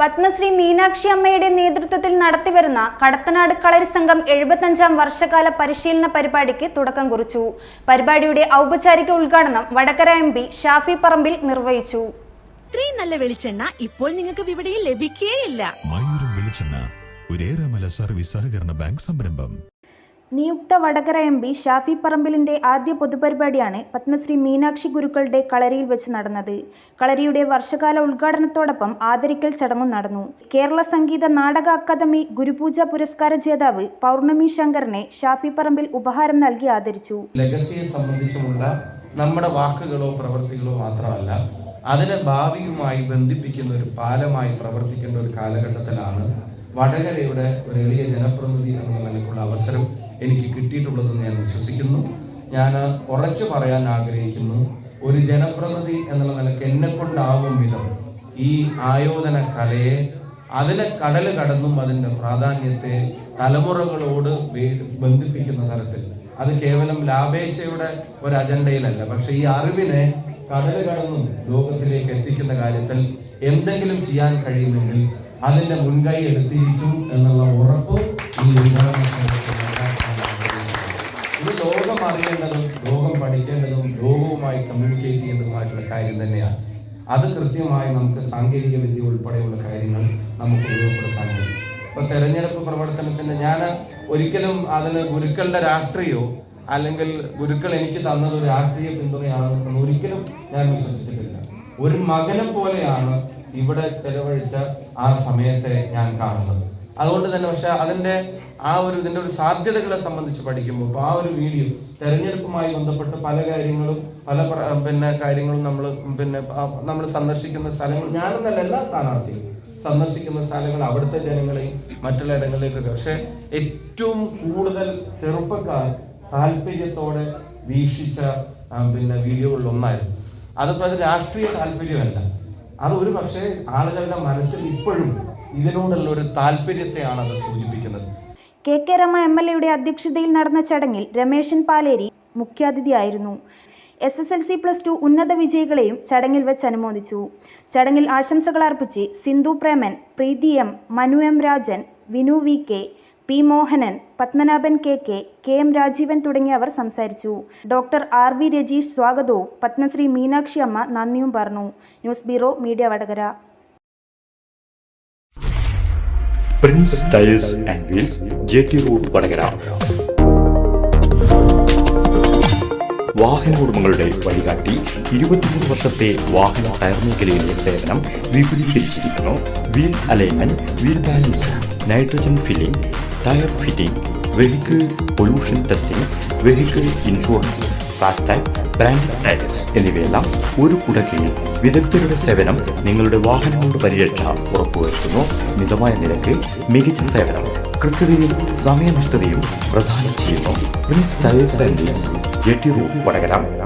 പത്മശ്രീ മീനാക്ഷി അമ്മയുടെ നേതൃത്വത്തിൽ നടത്തിവരുന്ന കടത്തനാട് കളരി സംഘം എഴുപത്തഞ്ചാം വർഷകാല പരിശീലന പരിപാടിക്ക് തുടക്കം കുറിച്ചു. പരിപാടിയുടെ ഔപചാരിക ഉദ്ഘാടനം വടകര എം പി ഷാഫി പറമ്പിൽ നിർവഹിച്ചു. ഇത്രയും നല്ല വെളിച്ചെണ്ണ ഇപ്പോൾ നിങ്ങൾക്ക് വിപണിയിൽ ലഭിക്കുകയില്ല മയൂരം വെളിച്ചെണ്ണ സർവീസ് സഹകരണ ബാങ്ക് സംരംഭം. നിയുക്ത വടകര എം പി ഷാഫി പറമ്പിലിന്റെ ആദ്യ പൊതുപരിപാടിയാണ് പത്മശ്രീ മീനാക്ഷി ഗുരുക്കളുടെ കളരിയിൽ വെച്ച് നടന്നത്. കളരിയുടെ വർഷകാല ഉദ്ഘാടനത്തോടൊപ്പം ആദരിക്കൽ ചടങ്ങും നടന്നു. കേരള സംഗീത നാടക അക്കാദമി ഗുരുപൂജ പുരസ്കാര ജേതാവ് പൗർണമി ശങ്കറിനെ ഷാഫി പറമ്പിൽ ഉപഹാരം നൽകി ആദരിച്ചു. ലെഗസിയെ സംബന്ധിച്ചുമുള്ള നമ്മുടെ വാക്കുകളോ പ്രവൃത്തികളോ മാത്രമല്ല അതിനെ ഭാവിയുമായി ബന്ധിപ്പിക്കുന്ന ഒരു പാലമായി പ്രവർത്തിക്കുന്ന ഒരു കാലഘട്ടത്തിലാണ് വടകരയുടെ ഒരു എളിയ ജനപ്രതിനിധി എന്ന നിലക്കുള്ള അവസരം എനിക്ക് കിട്ടിയിട്ടുള്ളതെന്ന് ഞാൻ വിശ്വസിക്കുന്നു. ഞാൻ ഉറച്ചു പറയാൻ ആഗ്രഹിക്കുന്നു. ഒരു ജനപ്രതി എന്നുള്ള നിലയ്ക്ക് എന്നെ കൊണ്ടാകും വിധം ഈ ആയോധന കലയെ അതിനെ കടൽ കടന്നും അതിന്റെ പ്രാധാന്യത്തെ തലമുറകളോട് ബന്ധിപ്പിക്കുന്ന തരത്തിൽ. അത് കേവലം ലാഭേച്ഛയുടെ ഒരു അജണ്ടയിലല്ല. പക്ഷെ ഈ അറിവിനെ കടൽ കടന്നും ലോകത്തിലേക്ക് എത്തിക്കുന്ന കാര്യത്തിൽ എന്തെങ്കിലും ചെയ്യാൻ കഴിയുമെങ്കിൽ അതിന്റെ മുൻകൈ എടുത്തിരിക്കും എന്നുള്ള ഉറപ്പ് ഈ അറിയേണ്ടതും ലോകം പഠിക്കേണ്ടതും ലോകവുമായി കമ്മ്യൂണിക്കേറ്റ് ചെയ്യേണ്ടതുമായിട്ടുള്ള കാര്യം തന്നെയാണ്. അത് കൃത്യമായി നമുക്ക് സാങ്കേതിക വിദ്യ ഉൾപ്പെടെയുള്ള കാര്യങ്ങൾ നമുക്ക് ഉപയോഗപ്പെടുത്താൻ കഴിയും. ഇപ്പൊ തെരഞ്ഞെടുപ്പ് പ്രവർത്തനത്തിന് ഞാൻ ഒരിക്കലും അതിന് ഗുരുക്കളുടെ രാഷ്ട്രീയോ അല്ലെങ്കിൽ ഗുരുക്കൾ എനിക്ക് തന്നത് രാഷ്ട്രീയ പിന്തുണയാണെന്ന് ഒരിക്കലും ഞാൻ വിശ്വസിച്ചിട്ടില്ല. ഒരു മകനെ പോലെയാണ് ഇവിടെ ചെലവഴിച്ച ആ സമയത്തെ ഞാൻ കാണുന്നത്. അതുകൊണ്ട് തന്നെ പക്ഷെ അതിന്റെ ആ ഒരു ഇതിന്റെ ഒരു സാധ്യതകളെ സംബന്ധിച്ച് പഠിക്കുമ്പോൾ ആ ഒരു വീഡിയോ തെരഞ്ഞെടുപ്പുമായി ബന്ധപ്പെട്ട് പല കാര്യങ്ങളും പല പിന്നെ കാര്യങ്ങളും നമ്മൾ പിന്നെ നമ്മൾ സന്ദർശിക്കുന്ന സ്ഥലങ്ങൾ ഞാനെന്നല്ല എല്ലാ സ്ഥാനാർത്ഥികളും സന്ദർശിക്കുന്ന സ്ഥലങ്ങൾ അവിടുത്തെ ജനങ്ങളെയും മറ്റുള്ള ഇടങ്ങളിലേക്കൊക്കെ. പക്ഷെ ഏറ്റവും കൂടുതൽ ചെറുപ്പക്കാർ താല്പര്യത്തോടെ വീക്ഷിച്ച പിന്നെ വീഡിയോകളിൽ ഒന്നായിരുന്നു അതിപ്പോ അത് രാഷ്ട്രീയ താല്പര്യമല്ല. അത് ഒരു പക്ഷേ ആളുകളുടെ മനസ്സിൽ ഇപ്പോഴും ഇതിനോടുള്ള ഒരു താല്പര്യത്തെയാണ് അത് സൂചിപ്പിക്കുന്നത്. K K Rama M L എയുടെ അധ്യക്ഷതയിൽ നടന്ന ചടങ്ങിൽ Rameshan Paleri മുഖ്യാതിഥിയായിരുന്നു. S S L C plus two ഉന്നത വിജയികളെയും ചടങ്ങിൽ വെച്ച് അനുമോദിച്ചു. ചടങ്ങിൽ ആശംസകൾ അർപ്പിച്ച് Sindhu Preman Preethi M Manu M Rajan Vinu V K P Mohanan Padmanabhan K K K M Rajeevan തുടങ്ങിയവർ സംസാരിച്ചു. ഡോക്ടർ ആർ വി രജീഷ് സ്വാഗതവും പത്മശ്രീ മീനാക്ഷി അമ്മ നന്ദിയും പറഞ്ഞു. News bureau media Vadakara. Prince tiles and wheels J T road Vadakara. വാഹന ഉടമകളുടെ വഴികാട്ടി ഇരുപത്തിമൂന്ന് വർഷത്തെ വാഹന ടയർ മേഖലയിലെ സേവനം വിപുലീകരിച്ചിരിക്കുന്നു. Wheel alignment wheel balance nitrogen filling tyre fitting vehicle pollution testing vehicle insurance FASTag brand tyres എന്നിവയെല്ലാം ഒരു കുടക്കീഴിൽ വിദഗ്ധരുടെ സേവനം നിങ്ങളുടെ വാഹനങ്ങളുടെ പരിരക്ഷ ഉറപ്പുവരുത്തുന്നു. മിതമായ നിരക്ക് മികച്ച സേവനം കൃത്യതയും സമയനിഷ്ഠതയും പ്രദാനം ചെയ്യുന്നു. Prince tyres and J T road Vadakara.